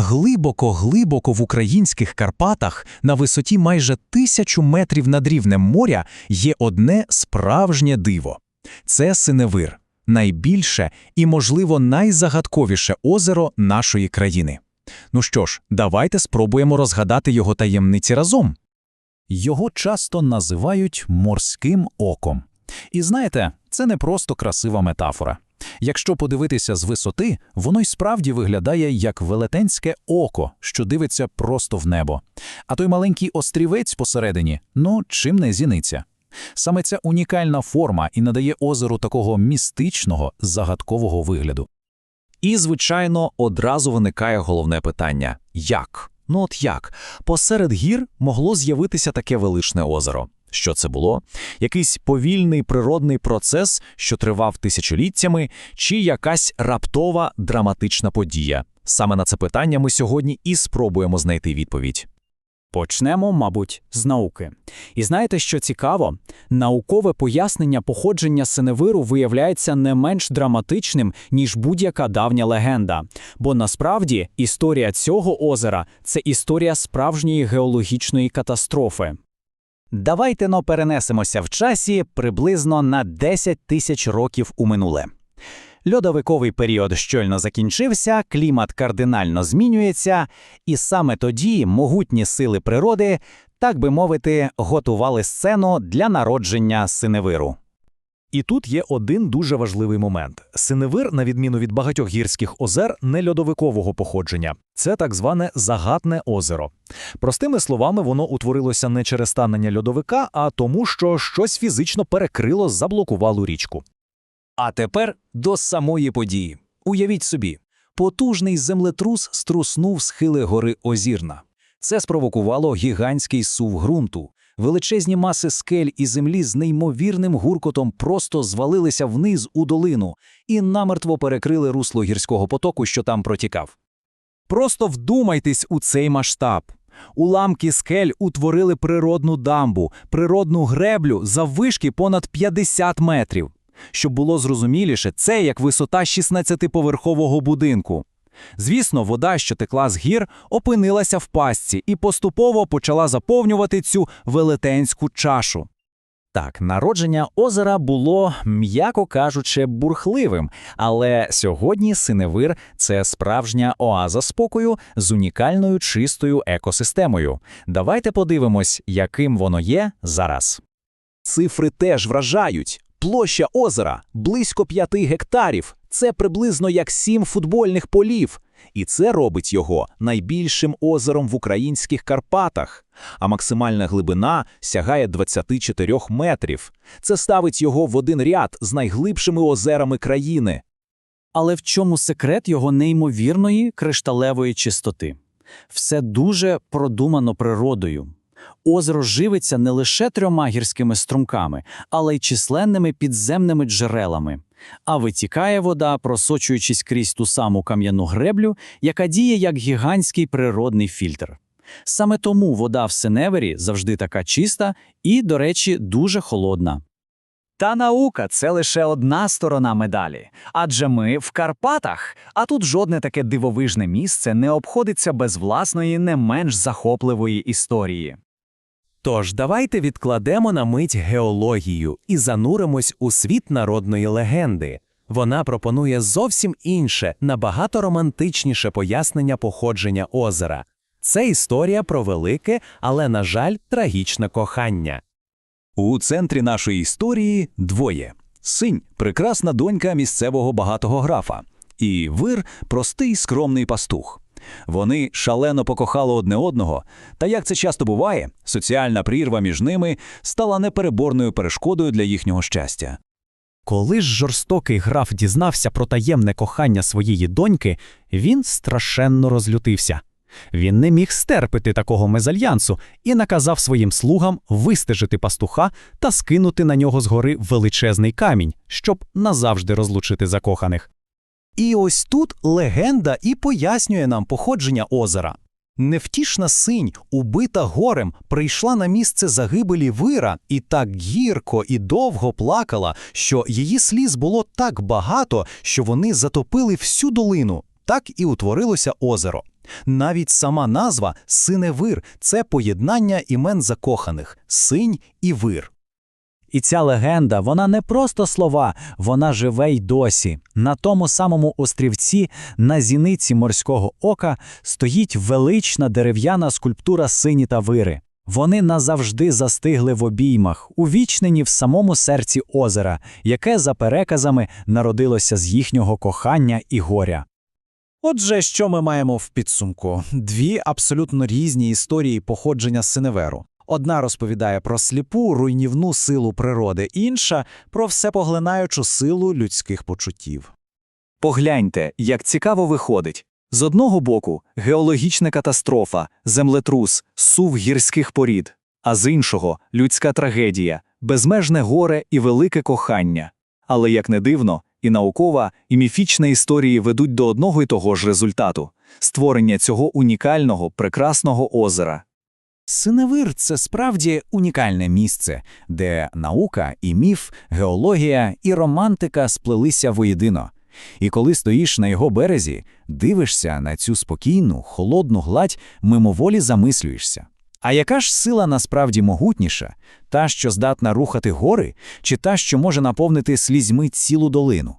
Глибоко-глибоко в українських Карпатах на висоті майже тисячу метрів над рівнем моря є одне справжнє диво. Це Синевир, найбільше і, можливо, найзагадковіше озеро нашої країни. Ну що ж, давайте спробуємо розгадати його таємниці разом. Його часто називають морським оком. І знаєте, це не просто красива метафора. Якщо подивитися з висоти, воно й справді виглядає як велетенське око, що дивиться просто в небо. А той маленький острівець посередині, ну, чим не зіниця. Саме ця унікальна форма і надає озеру такого містичного, загадкового вигляду. І, звичайно, одразу виникає головне питання як? Ну от як? Посеред гір могло з'явитися таке величне озеро. Що це було? Якийсь повільний природний процес, що тривав тисячоліттями, чи якась раптова драматична подія? Саме на це питання ми сьогодні і спробуємо знайти відповідь. Почнемо, мабуть, з науки. І знаєте, що цікаво? Наукове пояснення походження синевиру виявляється не менш драматичним, ніж будь-яка давня легенда. Бо насправді історія цього озера це історія справжньої геологічної катастрофи. Давайте но перенесемося в часі приблизно на 10 тисяч років у минуле. Льодовиковий період щойно закінчився, клімат кардинально змінюється, і саме тоді могутні сили природи, так би мовити, готували сцену для народження синевиру. І тут є один дуже важливий момент. Синевир, на відміну від багатьох гірських озер, не льодовикового походження. Це так зване загатне озеро. Простими словами, воно утворилося не через станення льодовика, а тому, що щось фізично перекрило, заблокувало річку. А тепер до самої події. Уявіть собі, потужний землетрус струснув схили гори Озірна. Це спровокувало гігантський сув ґрунту. Величезні маси скель і землі з неймовірним гуркотом просто звалилися вниз у долину і намертво перекрили русло гірського потоку, що там протікав. Просто вдумайтесь у цей масштаб. Уламки скель утворили природну дамбу, природну греблю заввишки понад 50 метрів. Щоб було зрозуміліше, це як висота 16-поверхового будинку. Звісно, вода, що текла з гір, опинилася в пастці і поступово почала заповнювати цю велетенську чашу. Так, народження озера було, м'яко кажучи, бурхливим, але сьогодні синевир це справжня оаза спокою з унікальною чистою екосистемою. Давайте подивимось, яким воно є зараз. Цифри теж вражають. Площа озера близько 5 гектарів. Це приблизно як 7 футбольних полів. І це робить його найбільшим озером в українських Карпатах. А максимальна глибина сягає 24 метрів. Це ставить його в один ряд з найглибшими озерами країни. Але в чому секрет його неймовірної кришталевої чистоти? Все дуже продумано природою. Озеро живиться не лише трьома гірськими струмками, але й численними підземними джерелами. А витікає вода, просочуючись крізь ту саму кам'яну греблю, яка діє як гігантський природний фільтр. Саме тому вода в Сеневері завжди така чиста і, до речі, дуже холодна. Та наука це лише одна сторона медалі. Адже ми в Карпатах, а тут жодне таке дивовижне місце не обходиться без власної не менш захопливої історії. Тож давайте відкладемо на мить геологію і зануримось у світ народної легенди. Вона пропонує зовсім інше, набагато романтичніше пояснення походження озера. Це історія про велике, але, на жаль, трагічне кохання. У центрі нашої історії двоє: синь прекрасна донька місцевого багатого графа, і вир простий скромний пастух. Вони шалено покохали одне одного, та як це часто буває, соціальна прірва між ними стала непереборною перешкодою для їхнього щастя. Коли ж жорстокий граф дізнався про таємне кохання своєї доньки, він страшенно розлютився. Він не міг стерпити такого мезальянсу і наказав своїм слугам вистежити пастуха та скинути на нього згори величезний камінь, щоб назавжди розлучити закоханих. І ось тут легенда і пояснює нам походження озера. Невтішна синь, убита горем, прийшла на місце загибелі вира і так гірко і довго плакала, що її сліз було так багато, що вони затопили всю долину. Так і утворилося озеро. Навіть сама назва Синевир це поєднання імен закоханих синь і вир. І ця легенда, вона не просто слова, вона живе й досі. На тому самому острівці, на зіниці морського ока, стоїть велична дерев'яна скульптура сині та вири. Вони назавжди застигли в обіймах, увічнені в самому серці озера, яке, за переказами, народилося з їхнього кохання і горя. Отже, що ми маємо в підсумку? Дві абсолютно різні історії походження Синеверу. Одна розповідає про сліпу, руйнівну силу природи, інша – про всепоглинаючу силу людських почуттів. Погляньте, як цікаво виходить. З одного боку – геологічна катастрофа, землетрус, сув гірських порід, а з іншого – людська трагедія, безмежне горе і велике кохання. Але, як не дивно, і наукова, і міфічна історії ведуть до одного й того ж результату – створення цього унікального, прекрасного озера. Синевир – це справді унікальне місце, де наука і міф, геологія і романтика сплелися воєдино. І коли стоїш на його березі, дивишся на цю спокійну, холодну гладь, мимоволі замислюєшся. А яка ж сила насправді могутніша? Та, що здатна рухати гори, чи та, що може наповнити слізьми цілу долину?